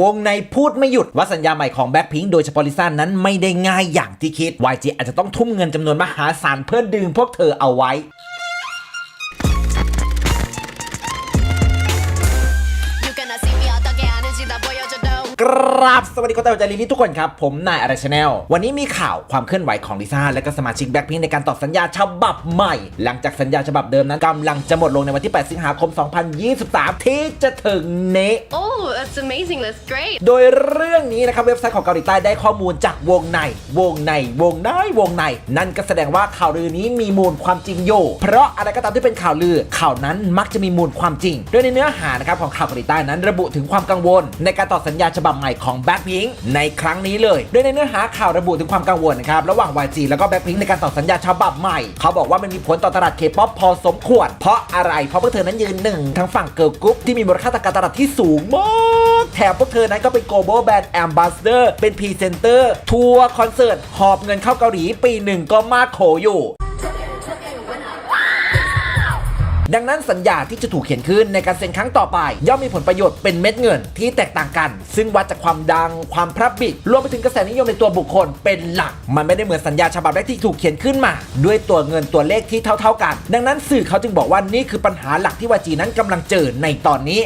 วงในพูดไม่หยุดว่าสัญญาใหม่ของแบ็คพิงโดยเฉพาะลิซ่านั้นไม่ได้ง่ายอย่างที่คิด YG อาจจะต้องทุ่มเงินจำนวนมหาศาลเพื่อดึงพวกเธอเอาไว้ 줘도กราบสวัสดีคนตาใจลิลี่ทุกคนครับ ผมนายอาร์ชแนลวันนี้มีข่าวความเคลื่อนไหวของลิซ่าและก็สมาชิกแบ็คพิงในการต่อสัญญาฉบับใหม่ หลังจากสัญญาฉบับเดิมนั้นกำลังจะหมดลงในวันที่ 8 สิงหาคม 2023 ที่จะถึงนี้ Oh, that's amazing. That's great. โดยเรื่องนี้นะครับเว็บไซต์ของเกาหลีใต้ได้ข้อมูลจากวงใน วงในวงในวงใน นั่นก็แสดงว่าข่าวลือนี้มีมูลความจริงอยู่เพราะอะไรก็ตามที่เป็นข่าวลือข่าวนั้นมักจะมีมูลความจริง โดยในเนื้อหานะครับของข่าวเกาหลีใต้นั้น ระบุถึงความกังวล ในการต่อสัญญาฉบับใหม่ของแบ็คพิงในครั้งนี้เลย โดยในเนื้อหาข่าวระบุถึงความกังวลนะครับระหว่าง YG แล้วก็แบ็คพิงในการต่อสัญญาฉบับใหม่ เขาบอกว่ามันมีผลต่อตลาดเคป๊อปพอสมควร เพราะอะไร เพราะพวกเธอนั้นยืนหนึ่งทั้งฝั่งเกิร์ลกรุ๊ปที่มีมูลค่าทางการตลาดที่สูงมากแถมพวกเธอนั้นก็เป็น global brand ambassador เป็น presenter ทัวร์คอนเสิร์ตหอบเงินเข้าเกาหลีปีหนึ่งก็มากโขอยู่ ดังนั้นสัญญาที่จะถูกเขียนขึ้นในการเซ็นครั้งต่อไป ย่อมมีผลประโยชน์เป็นเม็ดเงินที่แตกต่างกัน ซึ่งวัดจากความดังความพรับบิดรวมไปถึงกระแสนิยมในตัวบุคคลเป็นหลัก มันไม่ได้เหมือนสัญญาฉบับแรกที่ถูกเขียนขึ้นมา ด้วยตัวเงินตัวเลขที่เท่า ๆกัน ดังนั้นสื่อเขาจึงบอกว่านี่คือปัญหาหลักที่วาจีนั้นกำลังเจอในตอนนี้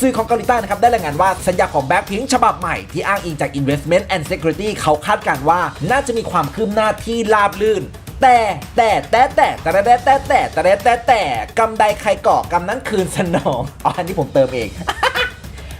สื่อของเกาหลีใต้นะครับได้รายงานว่าสัญญาของแบ็คพิงฉบับใหม่ที่อ้างอิงจาก Investment and Security เขาคาดการณ์ว่าน่าจะมีความคืบหน้าที่ราบลื่น แต่แต่แต่แต่แต่แต่แต่แต่แต่แต่แต่กำใดใครก่อกำนั้นคืนสนองอ๋ออันนี้ผมเติมเอง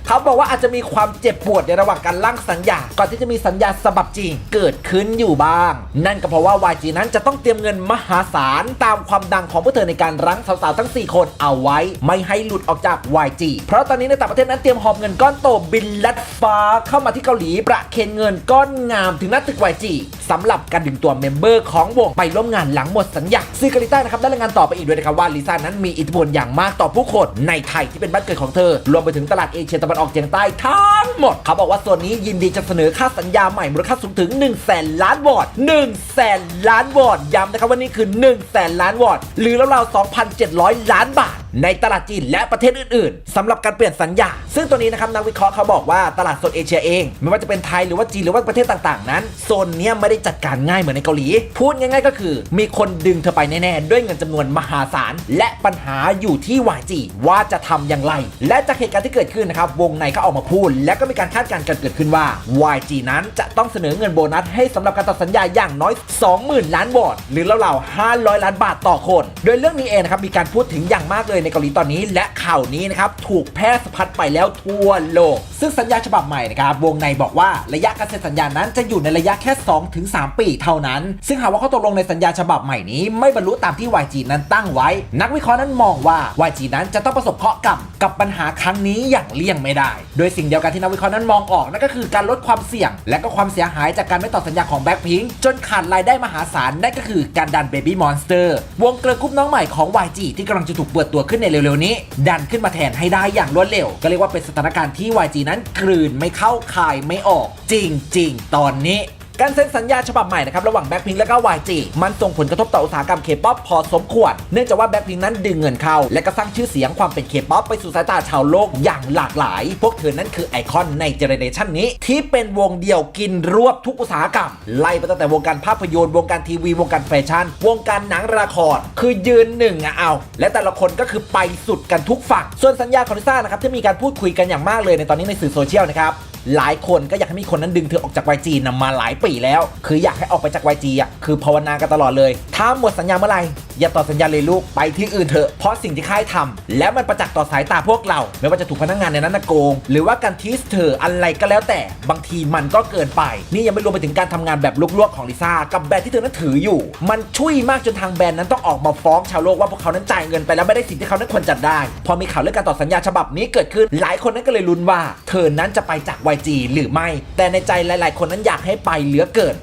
เขาบอกว่าอาจจะมีความเจ็บปวดในระหว่างการร่างสัญญา ก่อนที่จะมีสัญญาฉบับจริงเกิดขึ้นอยู่บ้าง นั่นก็เพราะว่า YG นั้นจะต้องเตรียมเงินมหาศาล ตามความดังของพวกเธอในการรั้งสาวๆทั้ง 4 คนเอาไว้ ไม่ให้หลุดออกจาก YG เพราะตอนนี้ในต่างประเทศนั้นเตรียมหอบเงินก้อนโตบินลัดฟ้าเข้ามาที่เกาหลีประเคนเงินก้อนงามถึงหน้าตึก YG สำหรับการดึงตัวเมมเบอร์ของวงไปร่วมงานหลังหมดสัญญาซึ่งกาหลีใต้านะครับได้รายงานต่อไปอีกด้วยนะครับว่าลิซ่านั้นมีอิทธิพลอย่างมากต่อผู้คนในไทยที่เป็นบ้านเกิดของเธอรวมไปถึงตลาดเอเชียตะวันออกเฉียงใต้ทั้งหมด เขาบอกว่าส่วนนี้ยินดีจะเสนอค่าสัญญาใหม่มูลค่าสูงถึง 1 0 0 0 0แสนล้านวอต1 0 0 0 0แสนล้านวอตย้ำนะครับว่านี่คือ 1 0 0 0 0แสนล้านวอตหรือราวๆ2,700 ล้านบาท ในตลาดจีนและประเทศอื่นๆสำหรับการเปลี่ยนสัญญา ซึ่งตัวนี้นะครับนักวิเคราะห์เขาบอกว่าตลาดโซนเอเชียเอง ไม่ว่าจะเป็นไทยหรือว่าจีนหรือว่าประเทศต่างๆ นั้นโซนนี้ไม่ได้จัดการง่ายเหมือนในเกาหลี พูดง่ายๆก็คือ มีคนดึงเธอไปแน่ๆ ด้วยเงินจำนวนมหาศาล และปัญหาอยู่ที่ YG ว่าจะทำอย่างไร และจากเหตุการณ์ที่เกิดขึ้นนะครับวงในก็ออกมาพูด และก็มีการคาดการณ์กันเกิดขึ้นว่า YG นั้นจะต้องเสนอเงินโบนัสให้สำหรับการตัดสัญญาอย่างน้อย 20,000 ล้านวอนหรือราวๆ500 ล้านบาทต่อคน โดยเรื่องนี้เองนะครับมีการพูดถึงอย่างมากเลยในเกาหลีตอนนี้ และข่าวนี้นะครับถูกแพร่สะพัดไปแล้วทั่วโลก ซึ่งสัญญาฉบับใหม่นะครับวงในบอกว่าระยะการเซ็นสัญญานั้นจะอยู่ในระยะแค่ 2-3 ปีเท่านั้น ซึ่งหากว่าเขาตกลงในสัญญาฉบับใหม่นี้ ไม่บรรลุตามที่ YG นั้นตั้งไว้ นักวิเคราะห์นั้นมองว่า YG นั้นจะต้องประสบเคราะห์กรรมกับปัญหาครั้งนี้อย่างเลี่ยงไม่ได้ โดยสิ่งเดียวกันที่นักวิเคราะห์นั้นมองออกนั่นก็คือการลดความเสี่ยง และก็ความเสียหายจากการไม่ต่อสัญญาของแบ็คพิงจนขาดรายได้มหาศาลนั่นก็คือการดัน Baby Monster วงเกิร์ลกรุ๊ปน้องใหม่ของ YG ที่กำลังจะถูกเปิดตัวขึ้นในเร็วๆนี้ ดันขึ้นมาแทนให้ได้อย่างรวดเร็ว ก็เรียกว่าเป็นสถานการณ์ที่ YG นั้นกลืนไม่เข้าคายไม่ออก จริง ๆ ตอนนี้ การเซ็นสัญญาฉบับใหม่นะครับระหว่างแบ็คพิงและก็ YG มันส่งผลกระทบต่ออุตสาหกรรมเคป๊อปพอสมควร เนื่องจากว่าแบ็คพิงนั้นดึงเงินเข้า และก็สร้างชื่อเสียงความเป็นเคป๊อปไปสู่สายตาชาวโลกอย่างหลากหลาย พวกเธอนั้นคือไอคอนในเจเนเรชันนี้ ที่เป็นวงเดียวกินรวบทุกอุตสาหกรรม ไล่ไปตั้งแต่วงการภาพยนตร์วงการทีวีวงการแฟชั่น วงการหนังละครคือยืนหนึ่งอะเอา และแต่ละคนก็คือไปสุดกันทุกฝั่งส่วนสัญญาของลิซ่านะครับที่มีการพูดคุยกันอย่างมากเลยในตอนนี้ในสื่อโซเชียลนะครับ หลายคนก็อยากให้มีคนนั้นดึงเธอออกจาก YG นำมาหลายปีแล้ว คืออยากให้ออกไปจาก YG อะคือภาวนากันตลอดเลย ถ้าหมดสัญญาเมื่อไหร่อย่าต่อสัญญาเลยลูกไปที่อื่นเถอะเพราะสิ่งที่ค่ายทำและมันประจักษ์ต่อสายตาพวกเรา ไม่ว่าจะถูกพนักงานในนั้นโกง หรือว่าการทีสเธออะไรก็แล้วแต่บางทีมันก็เกินไป นี่ยังไม่รวมไปถึงการทำงานแบบลวกๆของลิซ่ากับแบรนด์ที่เธอนั้นถืออยู่ มันช่วยมากจนทางแบรนด์นั้นต้องออกมาฟ้องชาวโลกว่าพวกเขานั้นจ่ายเงินไปแล้วไม่ได้สิ่งที่เขานั้นควรจัดได้ พอมีข่าวเรื่องการต่อสัญญาฉบับนี้เกิดขึ้น หลายคนนั้นก็เลยลุ้นว่า เธอนั้นจะไปจาก YG หรือไม่ แต่ในใจหลาย ๆ คนนั้นอยากให้ไปเหลือเกิน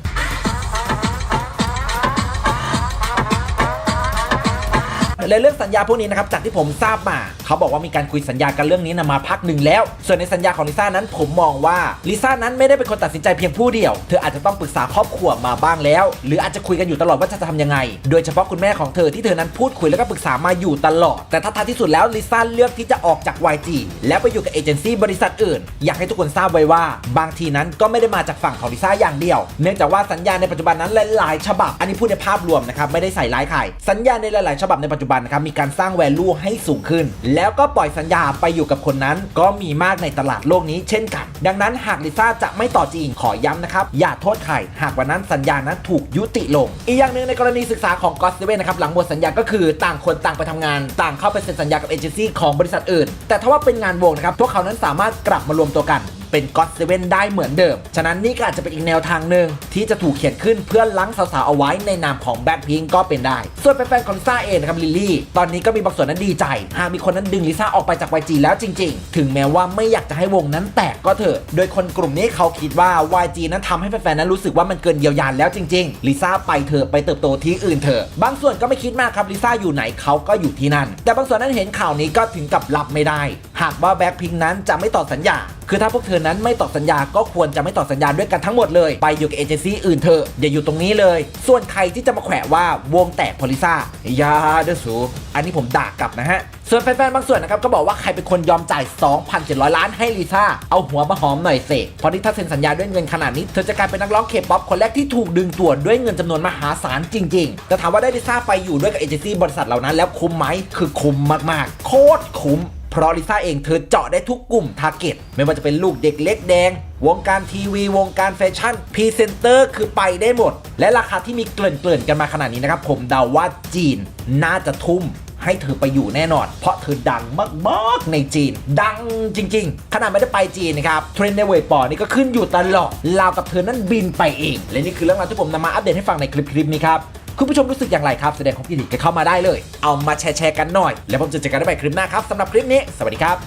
และเรื่องสัญญาพวกนี้นะครับจากที่ผมทราบมา เขาบอกว่ามีการคุยสัญญากันเรื่องนี้นะมาพักหนึ่งแล้ว ส่วนในสัญญาของลิซ่านั้นผมมองว่าลิซ่านั้นไม่ได้เป็นคนตัดสินใจเพียงผู้เดียว เธออาจจะต้องปรึกษาครอบครัวมาบ้างแล้ว หรืออาจจะคุยกันอยู่ตลอดว่าจะทำยังไง โดยเฉพาะคุณแม่ของเธอที่เธอนั้นพูดคุยแล้วก็ปรึกษามาอยู่ตลอด แต่ถ้าท้ายที่สุดแล้วลิซ่าเลือกที่จะออกจาก YG แล้วไปอยู่กับเอเจนซี่บริษัทอื่น อยากให้ทุกคนทราบไว้ว่า บางทีนั้นก็ไม่ได้มาจากฝั่งของลิซ่าอย่างเดียว เนื่องจากว่าสัญญาในปัจจุบันนั้นหลายๆฉบับ อันนี้พูดในภาพรวมนะครับไม่ได้ใส่ร้ายใครสัญญาในหลายๆ ฉบับในปัจจุบันนครับมีการสร้างแวลูให้สูงขึ้น แล้วก็ปล่อยสัญญาไปอยู่กับคนนั้น ก็มีมากในตลาดโลกนี้เช่นกัน ดังนั้นหากลิซ่าจะไม่ต่อจริงขอย้ำนะครับ อย่าโทษใครหากวันนั้นสัญญานั้นถูกยุติลง อีกอย่างหนึ่งในกรณีศึกษาของก็อตเซเว่นนะครับหลังหมดสัญญาก็คือต่างคนต่างไปทำงาน ต่างเข้าไปเซ็นสัญญากับเอเจนซี่ของบริษัทอื่น แต่ถ้าว่าเป็นงานวงนะครับพวกเขานั้นสามารถกลับมารวมตัวกัน เป็นก็ d เซเว่นได้เหมือนเดิม ฉะนั้นนี่ก็อาจจะเป็นอีกแนวทางหนึ่งที่จะถูกเขียนขึ้นเพื่อล้างสาวๆเอาไว้ในนามของแบ็คพิงก็เป็นได้ ส่วนแฟนๆของลิซ่าเองนะครับลิลลี่ตอนนี้ก็มีบางส่วนนั้นดีใจ หากมีคนนั้นดึงลิซ่าออกไปจาก YG แล้วจริง ๆ ถึงแม้ว่าไม่อยากจะให้วงนั้นแตกก็เถอะ โดยคนกลุ่มนี้เขาคิดว่า YG นั้นทำให้แฟนๆนั้นรู้สึกว่ามันเกินเยียวยาแล้วจริงๆลิซ่าไปเถอะไปเติบโตที่อื่นเถอะบางส่วนก็ไม่คิดมากครับลิซ่าอยู่ไหนเขาก็อยู่ที่นั่น แต่บางส่วนนั้นเห็นข่าวนี้ก็ถึงกับรับไม่ได้ หากว่าแบ็คพิงนั้นจะไม่ต่อสัญญาคือถ้าพวกเธอนั้นไม่ต่อสัญญาก็ควรจะไม่ต่อสัญญาด้วยกันทั้งหมดเลย ไปอยู่กับเอเจนซี่อื่นเถอะอย่าอยู่ตรงนี้เลย ส่วนใครที่จะมาแขวะว่าวงแตกพลิซ่าอย่าเด้อสูอันนี้ผมด่ากลับนะฮะ ส่วนแฟนๆบางส่วนนะครับก็บอกว่าใครเป็นคนยอมจ่าย 2,700 ล้านให้ลิซ่า เอาหัวมาหอมหน่อยเสเพราะนี่ถ้าเซ็นสัญญาด้วยเงินขนาดนี้ เธอจะกลายเป็นนักร้องเคป๊อปคนแรกที่ถูกดึงตัวด้วยเงินจำนวนมหาศาลจริงๆ แต่ถามว่าได้ลิซ่าไปอยู่ด้วยกับเอเจนซี่บริษัทเหล่านั้นแล้วคุ้มไหมคือคุ้มมากๆ โคตรคุ้ม เพราะลิซ่าเองเธอเจาะได้ทุกกลุ่มทาร์เก็ตไม่ว่าจะเป็นลูกเด็กเล็กแดง วงการทีวี วงการแฟชั่นพรีเซนเตอร์คือไปได้หมด และราคาที่มีเกลื่อนๆกันมาขนาดนี้นะครับ ผมเดาว่าจีนน่าจะทุ่มให้เธอไปอยู่แน่นอน เพราะเธอดังมากๆในจีน ดังจริง ๆ ขนาดไม่ได้ไปจีนนะครับ เทรนด์ในเว็บปอนี่ก็ขึ้นอยู่ตลอดลาวกับเธอนั้นบินไปเอง และนี่คือเรื่องราวที่ผมนำมาอัปเดตให้ฟังในคลิปๆนี้ครับ คุณผู้ชมรู้สึกอย่างไรครับแสดงความคิดเห็นกันเข้ามาได้เลย เอามาแชร์ๆกันหน่อย แล้วผมจะเจอกันได้ใหม่คลิปหน้าครับสำหรับคลิปนี้ สวัสดีครับ